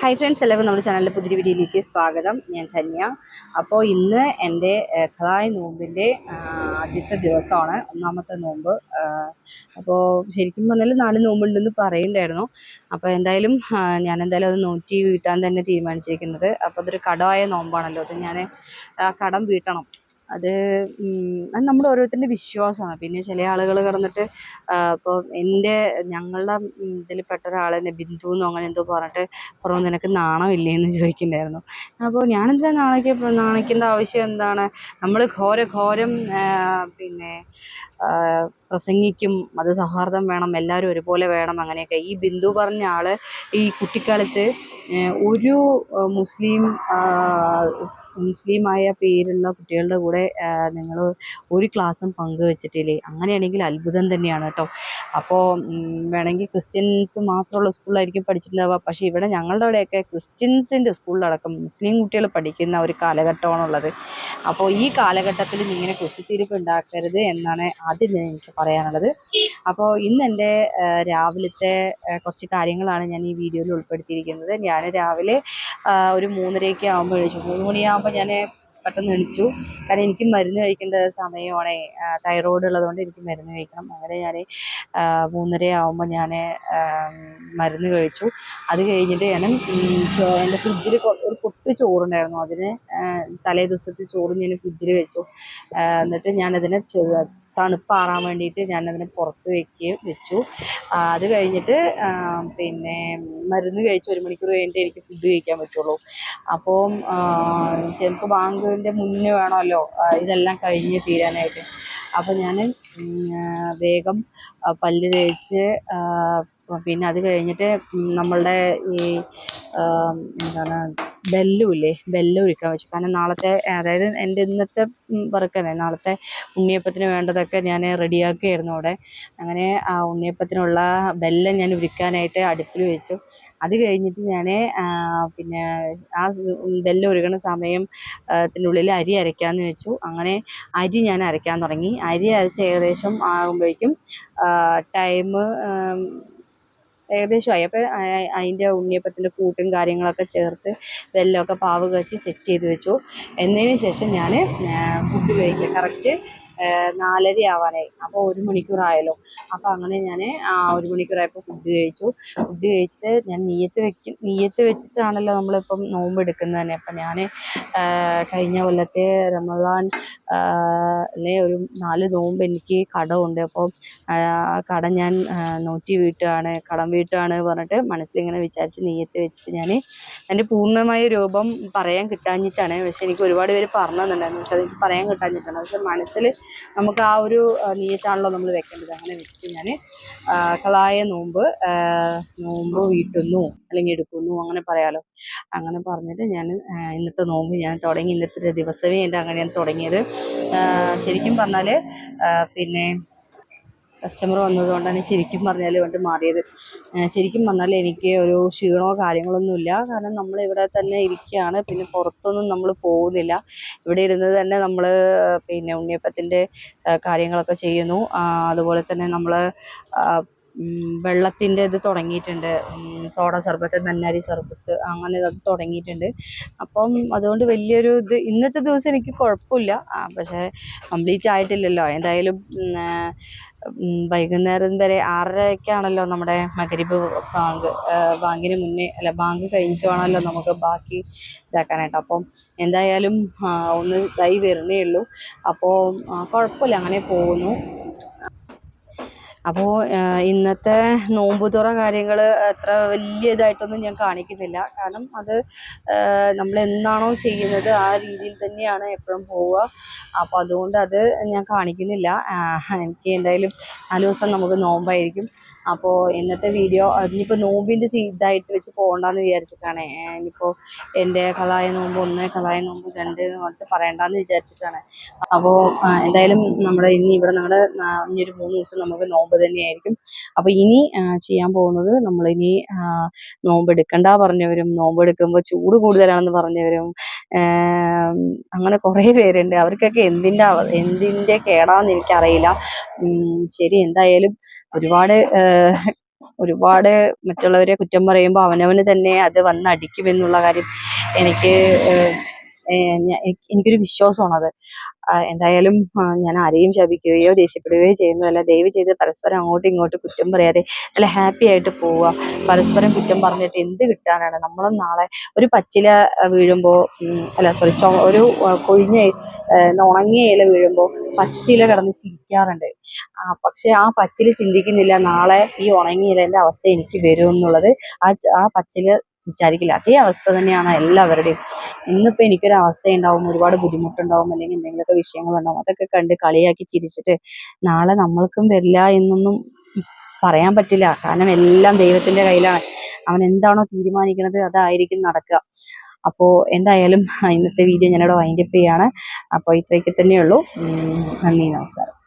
Hi friends എല്ലാവരും നമ്മുടെ ചാനലിലെ പുതിയ വീഡിയോയിലേക്ക് സ്വാഗതം. ഞാൻ ധന്യ. അപ്പോൾ ഇന്ന് എന്റെ കഥായ നോമ്പിന്റെ ആദ്യത്തെ ദിവസമാണ്. ഒന്നാമത്തെ നോമ്പ്. അപ്പോൾ ശരിക്കും പറഞ്ഞാൽ നാല് നോമ്പുണ്ടെന്ന് പറയുന്നുണ്ടായിരുന്നു അപ്പോൾ എന്തായാലും ഞാൻ എന്തായാലും അത് നോറ്റി വീട്ടാൻ തന്നെ തീരുമാനിച്ചിരിക്കുന്നത്. അപ്പോൾ അതൊരു കടമായ നോമ്പാണല്ലോ. അത് ഞാൻ ആ കടം വീട്ടണം. അത് അത് നമ്മുടെ ഓരോരുത്തരുടെ വിശ്വാസമാണ്. പിന്നെ ചില ആളുകൾ കിടന്നിട്ട് ഇപ്പോൾ എന്റെ ഞങ്ങളുടെ ഇതിൽ പെട്ട ഒരാൾ തന്നെ ബിന്ദു എന്നോ അങ്ങനെ എന്തോ പറഞ്ഞിട്ട് പറഞ്ഞു നിനക്ക് നാണമില്ലേ എന്ന് ചോദിക്കുന്നുണ്ടായിരുന്നു. അപ്പോൾ എന്താ നാണിക്ക നാണിക്കേണ്ട ആവശ്യം എന്താണ്? നമ്മൾ ഘോര ഘോരം പിന്നെ പ്രസംഗിക്കും മതസൗഹാർദ്ദം വേണം എല്ലാവരും ഒരുപോലെ വേണം അങ്ങനെയൊക്കെ. ഈ ബിന്ദു പറഞ്ഞ ആൾ ഈ കുട്ടിക്കാലത്ത് ഒരു മുസ്ലിം മുസ്ലിമായ പേരുള്ള കുട്ടികളുടെ കൂടെ നിങ്ങൾ ഒരു ക്ലാസ്സും പങ്കുവെച്ചിട്ടില്ലേ? അങ്ങനെയാണെങ്കിൽ അത്ഭുതം തന്നെയാണ് കേട്ടോ. അപ്പോൾ വേണമെങ്കിൽ ക്രിസ്ത്യൻസ് മാത്രമുള്ള സ്കൂളിലായിരിക്കും പഠിച്ചിട്ടുണ്ടാവുക. പക്ഷേ ഇവിടെ ഞങ്ങളുടെ അവിടെയൊക്കെ ക്രിസ്ത്യൻസിന്റെ സ്കൂളിലടക്കം മുസ്ലിം കുട്ടികൾ പഠിക്കുന്ന ഒരു കാലഘട്ടമാണുള്ളത്. അപ്പോൾ ഈ കാലഘട്ടത്തിൽ ഇങ്ങനെ കുത്തിത്തിരിപ്പ് ഉണ്ടാക്കരുത് എന്നാണ് ആദ്യം എനിക്ക് പറയാനുള്ളത്. അപ്പോൾ ഇന്ന് എന്റെ രാവിലത്തെ കുറച്ച് കാര്യങ്ങളാണ് ഞാൻ ഈ വീഡിയോയിൽ ഉൾപ്പെടുത്തിയിരിക്കുന്നത്. ഞാൻ രാവിലെ ഒരു മൂന്നരയൊക്കെ ആകുമ്പോൾ എഴുതിച്ചു മൂന്ന് മണിയാകുമ്പോൾ ഞാൻ പെട്ടെന്ന് എണിച്ചു. കാരണം എനിക്ക് മരുന്ന് കഴിക്കേണ്ട സമയമാണേ. തൈറോയ്ഡ് ഉള്ളതുകൊണ്ട് എനിക്ക് മരുന്ന് കഴിക്കണം. അങ്ങനെ ഞാൻ മൂന്നര ആകുമ്പോൾ ഞാൻ മരുന്ന് കഴിച്ചു. അത് കഴിഞ്ഞിട്ട് ഞാൻ എന്റെ ഫ്രിഡ്ജിൽ ഒരു പൊട്ട് ചോറുണ്ടായിരുന്നു. അതിന് തലേ ദിവസത്തെ ചോറ് ഞാൻ ഫ്രിഡ്ജിൽ വെച്ചു. എന്നിട്ട് ഞാനതിനെ തണുപ്പാറാൻ വേണ്ടിയിട്ട് അതിനെ പുറത്ത് വെക്കുകയും വെച്ചു. അത് കഴിഞ്ഞിട്ട് പിന്നെ മരുന്ന് കഴിച്ച് ഒരു മണിക്കൂർ കഴിഞ്ഞിട്ട് എനിക്ക് ഫുഡ് കഴിക്കാൻ പറ്റുള്ളൂ. അപ്പോൾ ചിലപ്പോൾ ബാങ്കിന്റെ മുന്നേ വേണമല്ലോ. ഇതെല്ലാം കഴിഞ്ഞ് തീരാനായിട്ട്. അപ്പോൾ ഞാൻ വേഗം പല്ല് തേച്ച് പിന്നെ അത് കഴിഞ്ഞിട്ട് നമ്മളുടെ ഈ എന്താണ് ബെല്ലും ഇല്ലേ ബെല്ലും ഒഴിക്കാൻ വെച്ചു. കാരണം നാളത്തെ അതായത് എന്റെ ഇന്നത്തെ വർക്കന്നെ നാളത്തെ ഉണ്ണിയപ്പത്തിന് വേണ്ടതൊക്കെ ഞാൻ റെഡിയാക്കുകയായിരുന്നു അവിടെ. അങ്ങനെ ആ ഉണ്ണിയപ്പത്തിനുള്ള ബെല്ലം ഞാൻ ഉരുക്കാനായിട്ട് അടുപ്പിൽ വെച്ചു. അത് കഴിഞ്ഞിട്ട് ഞാൻ പിന്നെ ആ ബെല്ലം സമയം ത്തിനുള്ളിൽ അരി അരയ്ക്കാമെന്ന് വെച്ചു. അങ്ങനെ അരി ഞാൻ അരയ്ക്കാൻ തുടങ്ങി. അരി അരച്ച് ഏകദേശം ആകുമ്പോഴേക്കും ടൈം ഏകദേശമായി അപ്പോൾ അതിന്റെ ഉണ്ണിയപ്പത്തിന്റെ കൂട്ടും കാര്യങ്ങളൊക്കെ ചേർത്ത് വെല്ലമൊക്കെ പാവ് കാച്ചി സെറ്റ് ചെയ്ത് വെച്ചു. എന്നതിന് ശേഷം ഞാൻ ഫുഡ് കഴിക്കാൻ കറക്റ്റ് നാലര ആവാനായി. അപ്പോൾ ഒരു മണിക്കൂറായല്ലോ. അപ്പോൾ അങ്ങനെ ഞാൻ ഒരു മണിക്കൂറായപ്പോൾ ഫുഡ് കഴിച്ചു. ഫുഡ് കഴിച്ചിട്ട് ഞാൻ നീയത്ത് വെക്കും. നീയത്ത് വെച്ചിട്ടാണല്ലോ നമ്മളിപ്പം നോമ്പ് എടുക്കുന്നത് തന്നെ അപ്പം ഞാൻ കഴിഞ്ഞ കൊല്ലത്തെ റമദാൻ അല്ലെ ഒരു നാല് നോമ്പ് എനിക്ക് കടമുണ്ട് അപ്പോൾ കട ഞാൻ നോറ്റി വീട്ടുകയാണ് കടം വീട്ടുകയാണ് പറഞ്ഞിട്ട് മനസ്സിലിങ്ങനെ വിചാരിച്ച് നെയ്യത്ത് വെച്ചിട്ട് ഞാൻ എന്റെ പൂർണമായ രൂപം പറയാൻ കിട്ടാഞ്ഞിട്ടാണ്. പക്ഷെ എനിക്ക് ഒരുപാട് പേര് പറഞ്ഞു തന്നിട്ടുണ്ടായിരുന്നു പക്ഷെ അതെനിക്ക് പറയാൻ കിട്ടാഞ്ഞിട്ടാണ്. പക്ഷെ മനസ്സിൽ നമുക്ക് ആ ഒരു നീയത്താണല്ലോ നമ്മൾ വെക്കേണ്ടത്. അങ്ങനെ വെച്ചിട്ട് ഞാൻ കളായ നോമ്പ് നോമ്പ് വീട്ടുന്നു അല്ലെങ്കിൽ എടുക്കുന്നു അങ്ങനെ പറയാലോ. അങ്ങനെ പറഞ്ഞിട്ട് ഞാൻ ഇന്നത്തെ നോമ്പ് ഞാൻ തുടങ്ങി. ഇന്നത്തെ ദിവസമേ എന്റെ അങ്ങനെ ഞാൻ തുടങ്ങിയത്. ശരിക്കും പറഞ്ഞാൽ പിന്നെ കസ്റ്റമർ വന്നതുകൊണ്ടാണ് ശരിക്കും പറഞ്ഞാൽ കൊണ്ട് മാറിയത്. ശരിക്കും പറഞ്ഞാൽ എനിക്ക് ഒരു ക്ഷീണമോ കാര്യങ്ങളൊന്നുമില്ല. കാരണം നമ്മൾ ഇവിടെ തന്നെ ഇരിക്കുകയാണ്. പിന്നെ പുറത്തൊന്നും നമ്മൾ പോകുന്നില്ല. ഇവിടെ ഇരുന്ന് തന്നെ നമ്മൾ പിന്നെ ഉണ്ണിയപ്പത്തിന്റെ കാര്യങ്ങളൊക്കെ ചെയ്യുന്നു. അതുപോലെ തന്നെ നമ്മൾ വെള്ളത്തിന്റെ ഇത് തുടങ്ങിയിട്ടുണ്ട്. സോഡ സർബത്ത് നന്നാരി സർബത്ത് അങ്ങനെ അത് തുടങ്ങിയിട്ടുണ്ട്. അപ്പം അതുകൊണ്ട് വലിയൊരു ഇത് ഇന്നത്തെ ദിവസം എനിക്ക് കുഴപ്പമില്ല. പക്ഷേ കംപ്ലീറ്റ് ആയിട്ടില്ലല്ലോ. എന്തായാലും വൈകുന്നേരം വരെ ആറരയ്ക്കാണല്ലോ നമ്മുടെ മകരിബ് ബാങ്ക് ബാങ്കിന് മുന്നേ അല്ല ബാങ്ക് കഴിഞ്ഞിട്ടാണല്ലോ നമുക്ക് ബാക്കി ഇതാക്കാനായിട്ട്. അപ്പം എന്തായാലും ഒന്ന് ഇതായി വരുന്നേ ഉള്ളൂ. അപ്പോൾ കുഴപ്പമില്ല. അങ്ങനെ പോകുന്നു. അപ്പോൾ ഇന്നത്തെ നോമ്പ് തുറ കാര്യങ്ങൾ അത്ര വലിയ ഇതായിട്ടൊന്നും ഞാൻ കാണിക്കുന്നില്ല. കാരണം അത് നമ്മൾ എന്താണോ ചെയ്യുന്നത് ആ രീതിയിൽ തന്നെയാണ് എപ്പോഴും പോവുക. അപ്പോൾ അതുകൊണ്ട് അത് ഞാൻ കാണിക്കുന്നില്ല. എനിക്ക് എന്തായാലും നാല് ദിവസം നമുക്ക് നോമ്പായിരിക്കും. അപ്പോൾ ഇന്നത്തെ വീഡിയോ അതിനിപ്പോൾ നോമ്പിന്റെ ഇതായിട്ട് വെച്ച് പോകണ്ടെന്ന് വിചാരിച്ചിട്ടാണ്. ഇനിയിപ്പോൾ എന്റെ കലായ നോമ്പ് ഒന്ന് കലായ നോമ്പ് രണ്ട് എന്ന് പറഞ്ഞിട്ട് പറയണ്ടെന്ന് വിചാരിച്ചിട്ടാണ്. അപ്പോൾ എന്തായാലും നമ്മുടെ ഇനി ഇവിടെ നമ്മുടെ ഇനി ഒരു മൂന്ന് ദിവസം നമുക്ക് നോമ്പ് തന്നെയായിരിക്കും. അപ്പോൾ ഇനി ചെയ്യാൻ പോകുന്നത് നമ്മളിനി നോമ്പെടുക്കണ്ട പറഞ്ഞവരും നോമ്പ് എടുക്കുമ്പോൾ ചൂട് കൂടുതലാണെന്ന് പറഞ്ഞവരും അങ്ങനെ കുറേ പേരുണ്ട്. അവർക്കൊക്കെ എന്തിന്റെ എന്തിന്റെ കേടാന്ന് എനിക്കറിയില്ല. ശരി എന്തായാലും ഒരുപാട് ഒരുപാട് മറ്റുള്ളവരെ കുറ്റം പറയുമ്പോൾ അവനവന് തന്നെ അത് വന്ന് വന്നടിക്കുമെന്നുള്ള കാര്യം എനിക്ക് എനിക്കൊരു വിശ്വാസമാണത്. എന്തായാലും ഞാൻ ആരെയും ശപിക്കുകയോ ദേഷ്യപ്പെടുകയോ ചെയ്യുന്നതല്ല. ദയവ് ചെയ്ത് പരസ്പരം അങ്ങോട്ടും ഇങ്ങോട്ടും കുറ്റം പറയാതെ നല്ല ഹാപ്പി ആയിട്ട് പോവുക. പരസ്പരം കുറ്റം പറഞ്ഞിട്ട് എന്ത് കിട്ടാനാണ്? നമ്മളും നാളെ ഒരു പച്ചില വീഴുമ്പോൾ അല്ല സോറി ഒരു കൊഴിഞ്ഞ ഉണങ്ങിയ ഇല വീഴുമ്പോൾ പച്ചില കിടന്ന് ചിരിക്കാറുണ്ട്. പക്ഷെ ആ പച്ചില ചിന്തിക്കുന്നില്ല. നാളെ ഈ ഉണങ്ങിയ ഇലന്റെ അവസ്ഥ എനിക്ക് വരും എന്നുള്ളത്. ആ ആ പച്ചില വിചാരിക്കില്ല. അതേ അവസ്ഥ തന്നെയാണ് എല്ലാവരുടെയും. ഇന്നിപ്പോൾ എനിക്കൊരു അവസ്ഥ ഉണ്ടാവും ഒരുപാട് ബുദ്ധിമുട്ടുണ്ടാവും അല്ലെങ്കിൽ എന്തെങ്കിലുമൊക്കെ വിഷയങ്ങളുണ്ടാവും അതൊക്കെ കണ്ട് കളിയാക്കി ചിരിച്ചിട്ട് നാളെ നമ്മൾക്കും വരില്ല എന്നൊന്നും പറയാൻ പറ്റില്ല. കാരണം എല്ലാം ദൈവത്തിന്റെ കയ്യിലാണ്. അവൻ എന്താണോ തീരുമാനിക്കുന്നത് അതായിരിക്കും നടക്കുക. അപ്പോൾ എന്തായാലും ഇന്നത്തെ വീഡിയോ ഞാനിവിടെ വൈൻഡപ്പ് ചെയ്യാണ്. അപ്പോൾ ഇത്രയൊക്കെ തന്നെയുള്ളൂ. നന്ദി നമസ്കാരം.